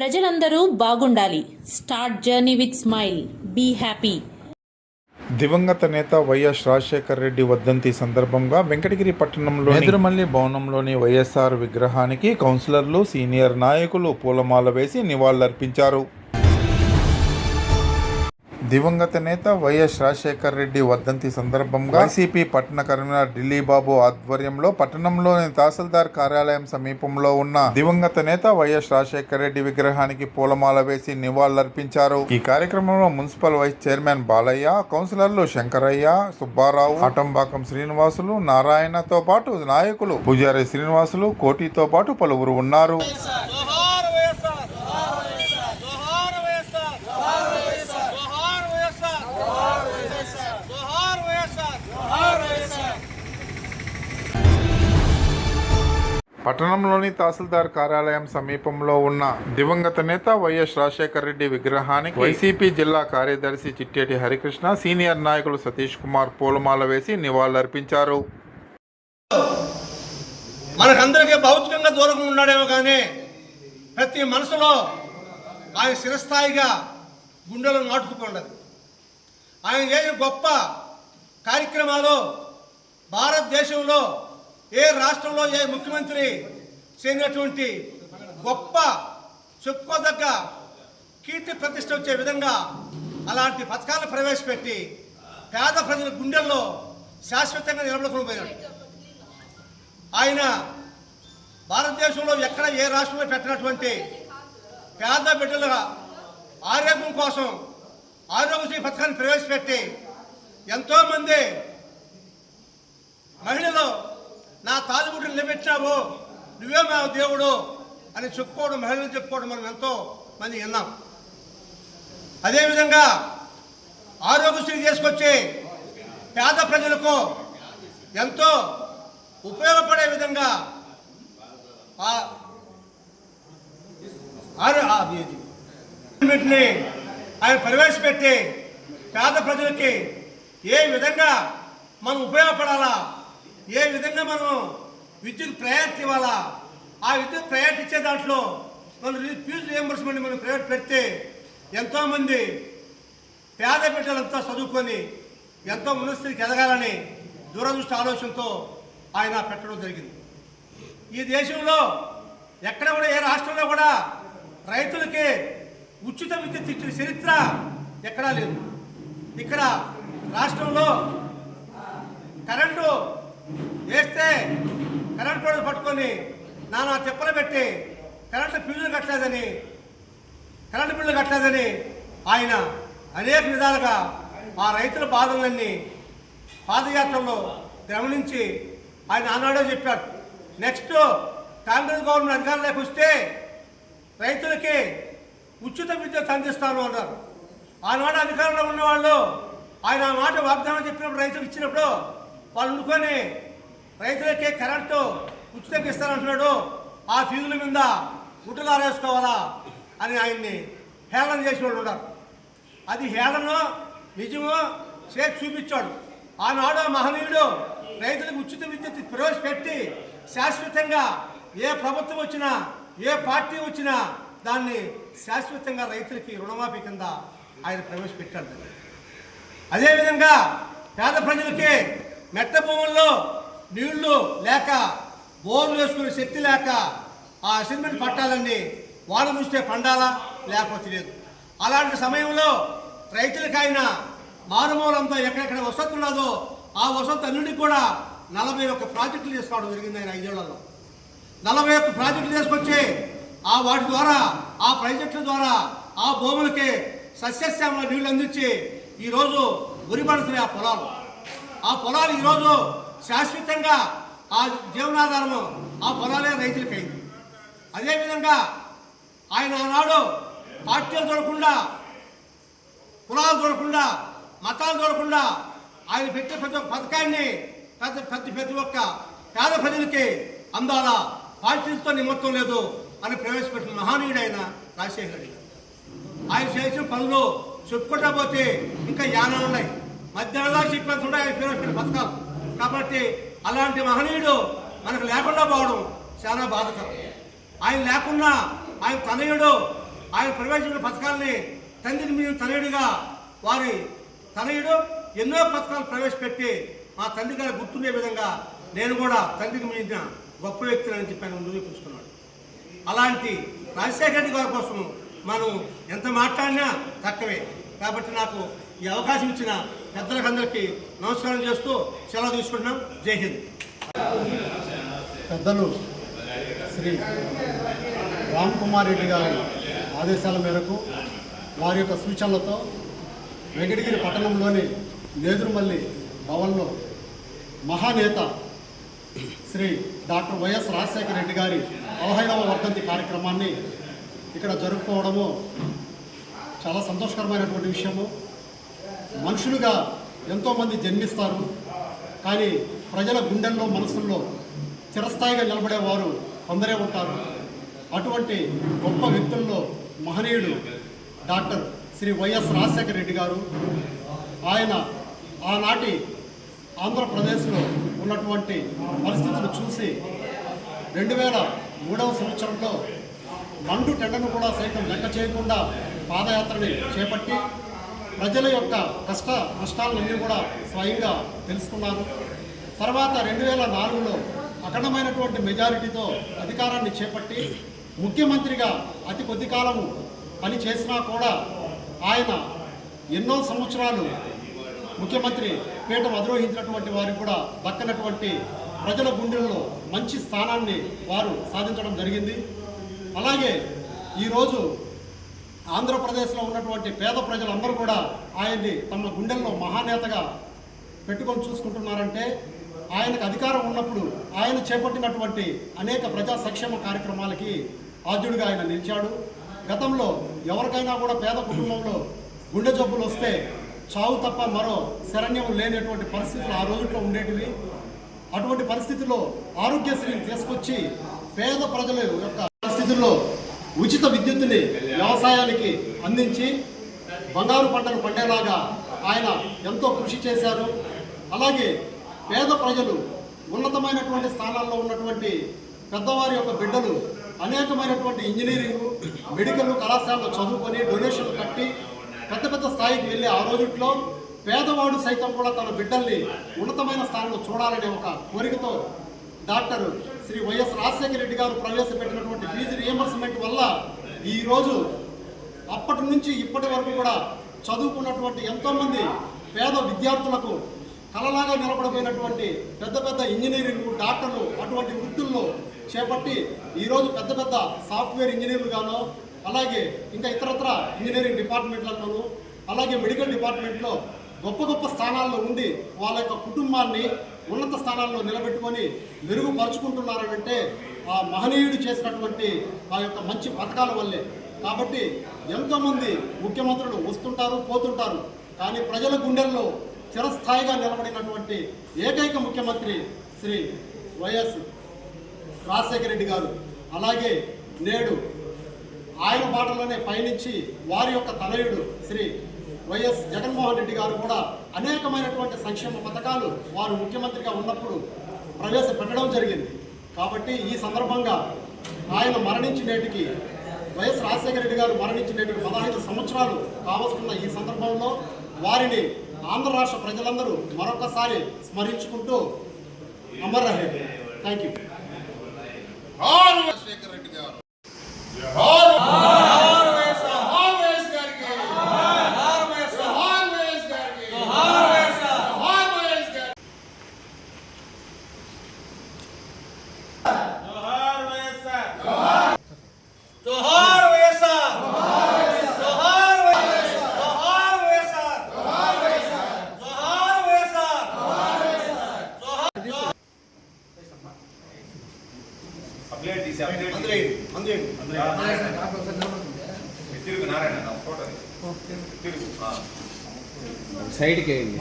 ప్రజలందరూ బాగుండాలి. Start journey with smile. Be happy. దివంగత నేత వైఎస్ రాజశేఖర రెడ్డి వర్ధంతి సందర్భంగా వెంకటగిరి పట్టణంలో ఎదురుమల్లి భవనంలోని వైఎస్ఆర్ విగ్రహానికి కౌన్సిలర్లు సీనియర్ నాయకులు పూలమాల వేసి నివాళులర్పించారు. దివంగత నేత వైఎస్ రాజశేఖర్ రెడ్డి వర్ధంతి సందర్భంగా వైసీపీ పట్టణ కన్వీనర్ ఢిల్లీ బాబు ఆధ్వర్యంలో పట్టణంలోని తహసీల్దార్ కార్యాలయం సమీపంలో ఉన్న దివంగత నేత వైఎస్ రాజశేఖర్ రెడ్డి విగ్రహానికి పూలమాల వేసి నివాళులర్పించారు. ఈ కార్యక్రమంలో మున్సిపల్ వైస్ చైర్మన్ బాలయ్య కౌన్సిలర్లు శంకరయ్య సుబ్బారావు ఆటంబాకం శ్రీనివాసులు నారాయణతో పాటు నాయకులు పూజారి శ్రీనివాసులు కోటితో పాటు పలువురు ఉన్నారు. పట్టణంలోని తహసీల్దార్ కార్యాలయం సమీపంలో ఉన్న దివంగత నేత వైఎస్ రాజశేఖర రెడ్డి విగ్రహానికి వైసీపీ జిల్లా కార్యదర్శి చిట్టేటి హరికృష్ణ సీనియర్ నాయకులు సతీష్ కుమార్ పూలమాల వేసి నివాళులర్పించారు. మనకందరికీ భౌతికంగా దూరంగా ఉన్నాడేమో కానీ ప్రతి మనసులో ఆయన శిరస్థాయిగా గుండెలో నాటుకుపోండదు ఆయన చేసిన గొప్ప కార్యక్రమాలు భారతదేశంలో ఏ రాష్ట్రంలో ఏ ముఖ్యమంత్రి చేయనటువంటి గొప్ప చెప్పుకోదగ్గ కీర్తి ప్రతిష్ట వచ్చే విధంగా అలాంటి పథకాలు ప్రవేశపెట్టి పేద ప్రజల గుండెల్లో శాశ్వతంగా నిలబడుకుని ఆయన భారతదేశంలో ఎక్కడ ఏ రాష్ట్రంలో పెట్టినటువంటి పేద బిడ్డల ఆరోగ్యం కోసం ఆరోగ్యశ్రీ పథకాన్ని ప్రవేశపెట్టి ఎంతోమంది మహిళలు నా తాలిబుడ్డు నిలబెట్టినావు నువ్వే మా దేవుడు అని చెప్పుకోవడం మహిళలు చెప్పుకోవడం మనం ఎంతో మంది విన్నాం. అదేవిధంగా ఆరోగ్యశ్రీ తీసుకొచ్చి పేద ప్రజలకు ఎంతో ఉపయోగపడే విధంగా వీటిని ఆయన ప్రవేశపెట్టి పేద ప్రజలకి ఏ విధంగా మనం ఉపయోగపడాలా ఏ విధంగా మనం విద్యుత్ ప్రయారిటీ ఇవ్వాలా? ఆ విద్యుత్ ప్రయారిటీ ఇచ్చే దాంట్లో మనం ఫీజు రియంబర్స్మెంట్ మనం ప్రైవేట్ పెడితే ఎంతోమంది పేద బిడ్డలంతా చదువుకొని ఎంతో ఉన్నతికి ఎదగాలని దూరదృష్టి ఆలోచనతో ఆయన పెట్టడం జరిగింది. ఈ దేశంలో ఎక్కడ కూడా ఏ రాష్ట్రంలో కూడా రైతులకి ఉచిత విద్యుత్ ఇచ్చిన చరిత్ర ఎక్కడా లేదు. ఇక్కడ రాష్ట్రంలో కరెంటు వేస్తే కరెంట్ వాళ్ళు పట్టుకొని నానా తిప్పలు పెట్టి కరెంటు బిల్లులు కట్టలేదని కరెంటు బిల్లు కట్టలేదని ఆయన అనేక విధాలుగా ఆ రైతుల బాధలన్నీ పాదయాత్రలో గమనించి ఆయన ఆనాడే చెప్పాడు. నెక్స్ట్ కాంగ్రెస్ గవర్నమెంట్ అధికారంలోకి వస్తే రైతులకి ఉచిత విద్యుత్ అందిస్తాను అన్నారు. ఆనాడు అధికారంలో ఉన్నవాళ్ళు ఆయన ఆ మాట వాగ్దానం చెప్పినప్పుడు రైతులకు ఇచ్చినప్పుడు వాళ్ళు అనుకొని రైతులకే కరెంటు ఉచితంగా ఇస్తానంటున్నాడు. ఆ ఫీజుల మీద గుడ్డలు ఆరేసుకోవాలా అని ఆయన్ని హేళన చేసిన వాళ్ళు ఉన్నారు. అది హేళన నిజమో చేసి చూపించాడు. ఆనాడు మహనీయుడు రైతులకు ఉచిత విద్యుత్ ప్రవేశపెట్టి శాశ్వతంగా ఏ ప్రభుత్వం వచ్చినా ఏ పార్టీ వచ్చినా దాన్ని శాశ్వతంగా రైతులకి రుణమాఫీ కింద ఆయన ప్రవేశపెట్టాడు. అదేవిధంగా పేద ప్రజలకి మెట్ట భూముల్లో నీళ్ళు లేక బోర్లు వేసుకునే శక్తి లేక ఆ అసైన్మెంట్ పట్టాలండి వాళ్ళు చూస్తే పండాలా? లేకపోతే లేదు. అలాంటి సమయంలో రైతులకి ఆయన మారుమూలంతా ఎక్కడెక్కడ వసతి ఉన్నదో ఆ వసతి అన్నింటికి కూడా నలభై ఒక్క ప్రాజెక్టులు తీసుకోవడం జరిగింది ఆయన ఐదేళ్ళలో. నలభై ఒక్క ప్రాజెక్టులు తీసుకొచ్చి ఆ వాటి ద్వారా ఆ ప్రాజెక్టుల ద్వారా ఆ భూములకి సస్యశ్యామల నీళ్ళు అందించి ఈరోజు ఉరిపడుతున్నాయి ఆ పొలాలు. ఆ పొలాలు ఈరోజు శాశ్వతంగా ఆ జీవనాధారము ఆ పొలాలే రైతులకి అయింది అదేవిధంగా ఆయన ఆనాడు పార్టీలు చూడకుండా కులాలు చూడకుండా మతాలు చూడకుండా ఆయన పెట్టే ప్రతి ఒక్క పథకాన్ని పెద్ద పెద్ద ప్రతి ఒక్క పేద ప్రజలకి అందాల పార్టీలతో నిమిత్తం లేదు అని ప్రవేశపెట్టిన మహానీయుడు ఆయన రాజశేఖర రెడ్డి. ఆయన చేసిన పనులు చెప్పుకుంటా పోతే ఇంకా యానా ఉన్నాయి మధ్యాహ్నంలో చెప్పినంత ఉన్నాయి పేరు పథకాలు కాబట్టి అలాంటి మహనీయుడు మనకు లేకుండా పోవడం చాలా బాధకరం. ఆయన లేకున్నా ఆయన తనయుడు ఆయన ప్రవేశించిన పథకాలని తండ్రిని మీద తనయుడిగా వారి తనయుడు ఎన్నో పథకాలు ప్రవేశపెట్టి మా తండ్రి గారు గుర్తుండే విధంగా నేను కూడా తండ్రికి మీద గొప్ప వ్యక్తిని అని చెప్పి ఆయన నిరూపించుకున్నాడు అలాంటి రాజశేఖర రెడ్డి గారి కోసం మనం ఎంత మాట్లాడినా తక్కువే. కాబట్టి నాకు ఈ అవకాశం ఇచ్చిన పెద్దలకందరికీ నమస్కారం చేస్తూ సెలవు తీసుకుంటున్నాం. జై హింద్. పెద్దలు శ్రీ రామ్ కుమార్ రెడ్డి గారి ఆదేశాల మేరకు వారి యొక్క సూచనలతో వెంకటగిరి పట్టణంలోని నేదురుమల్లి భవన్లో మహానేత శ్రీ డాక్టర్ వైఎస్ రాజశేఖర రెడ్డి గారి పదహైదవ వర్ధంతి కార్యక్రమాన్ని ఇక్కడ జరుపుకోవడము చాలా సంతోషకరమైనటువంటి విషయము. మనుషులుగా ఎంతోమంది జన్మిస్తారు. కానీ ప్రజల గుండెల్లో మనసుల్లో చిరస్థాయిగా నిలబడేవారు కొందరే ఉంటారు. అటువంటి గొప్ప వ్యక్తుల్లో మహనీయుడు డాక్టర్ శ్రీ వైఎస్ రాజశేఖర రెడ్డి గారు. ఆయన ఆనాటి ఆంధ్రప్రదేశ్లో ఉన్నటువంటి పరిస్థితులు చూసి రెండు వేల మూడవ సంవత్సరంలో మండు టెండను కూడా సైతం లెక్క చేయకుండా పాదయాత్రని చేపట్టి ప్రజల యొక్క కష్ట నష్టాలన్నీ కూడా స్వయంగా తెలుసుకున్నారు. తర్వాత రెండు వేల నాలుగులో అఖండమైనటువంటి మెజారిటీతో అధికారాన్ని చేపట్టి ముఖ్యమంత్రిగా అతి కొద్ది కాలము పని చేసినా కూడా ఆయన ఎన్నో సంవత్సరాలు ముఖ్యమంత్రి పీఠం అధిరోహించినటువంటి వారికి కూడా దక్కనటువంటి ప్రజల గుండెల్లో మంచి స్థానాన్ని వారు సాధించడం జరిగింది. అలాగే ఈరోజు ఆంధ్రప్రదేశ్లో ఉన్నటువంటి పేద ప్రజలందరూ కూడా ఆయన్ని తమ గుండెల్లో మహానేతగా పెట్టుకొని చూసుకుంటున్నారంటే ఆయనకు అధికారం ఉన్నప్పుడు ఆయన చేపట్టినటువంటి అనేక ప్రజా సంక్షేమ కార్యక్రమాలకి ఆద్యుడిగా ఆయన నిలిచాడు. గతంలో ఎవరికైనా కూడా పేద కుటుంబంలో గుండె జబ్బులు వస్తే చావు తప్ప మరో శరణ్యం లేనటువంటి పరిస్థితులు ఆ రోజుల్లో ఉండేటివి. అటువంటి పరిస్థితుల్లో ఆరోగ్యశ్రీని తీసుకొచ్చి పేద ప్రజల యొక్క పరిస్థితుల్లో ఉచిత విద్యుత్తుని వ్యవసాయానికి అందించి బంగారు పంటలు పండేలాగా ఆయన ఎంతో కృషి చేశారు. అలాగే పేద ప్రజలు ఉన్నతమైనటువంటి స్థానాల్లో ఉన్నటువంటి పెద్దవారి యొక్క బిడ్డలు అనేకమైనటువంటి ఇంజనీరింగ్ మెడికల్ కళాశాలలో చదువుకొని డొనేషన్లు కట్టి పెద్ద పెద్ద స్థాయికి వెళ్ళి ఆ రోజుట్లో పేదవాడు సైతం కూడా తన బిడ్డల్ని ఉన్నతమైన స్థానంలో చూడాలనే ఒక కోరికతో డాక్టర్ శ్రీ వైఎస్ రాజశేఖర రెడ్డి గారు ప్రవేశపెట్టినటువంటి ఫీజు రియంబర్స్మెంట్ వల్ల ఈరోజు అప్పటి నుంచి ఇప్పటి వరకు కూడా చదువుకున్నటువంటి ఎంతోమంది పేద విద్యార్థులకు కలలాగా నిలబడిపోయినటువంటి పెద్ద పెద్ద ఇంజనీరింగ్ డాక్టర్లు అటువంటి వృత్తుల్లో చేపట్టి ఈరోజు పెద్ద పెద్ద సాఫ్ట్వేర్ ఇంజనీర్లుగాను అలాగే ఇంకా ఇతరత్ర ఇంజనీరింగ్ డిపార్ట్మెంట్లలోనూ అలాగే మెడికల్ డిపార్ట్మెంట్లో గొప్ప గొప్ప స్థానాల్లో ఉండి వాళ్ళ యొక్క కుటుంబాన్ని ఉన్నత స్థానాల్లో నిలబెట్టుకొని మెరుగుపరుచుకుంటున్నారనంటే ఆ మహనీయుడు చేసినటువంటి ఆ యొక్క మంచి పథకాల వల్లే. కాబట్టి ఎంతోమంది ముఖ్యమంత్రులు వస్తుంటారు పోతుంటారు. కానీ ప్రజల గుండెల్లో చిరస్థాయిగా నిలబడినటువంటి ఏకైక ముఖ్యమంత్రి శ్రీ వైఎస్ రాజశేఖర రెడ్డి గారు. అలాగే నేడు ఆయన బాటలోనే పయనించి వారి యొక్క తనయుడు శ్రీ వైఎస్ జగన్మోహన్ రెడ్డి గారు కూడా అనేకమైనటువంటి సంక్షేమ పథకాలు వారు ముఖ్యమంత్రిగా ఉన్నప్పుడు ప్రవేశపెట్టడం జరిగింది. కాబట్టి ఈ సందర్భంగా ఆయన మరణించి నేటికి వైఎస్ రాజశేఖర రెడ్డి గారు మరణించి నేటికి పదహైదు సంవత్సరాలు కావస్తున్న ఈ సందర్భంలో వారిని ఆంధ్ర రాష్ట్ర ప్రజలందరూ మరొకసారి స్మరించుకుంటూ అమర్ రహే థ్యాంక్ యూ రాజశేఖర రెడ్డి గారు. సైడ్కి వేయండి.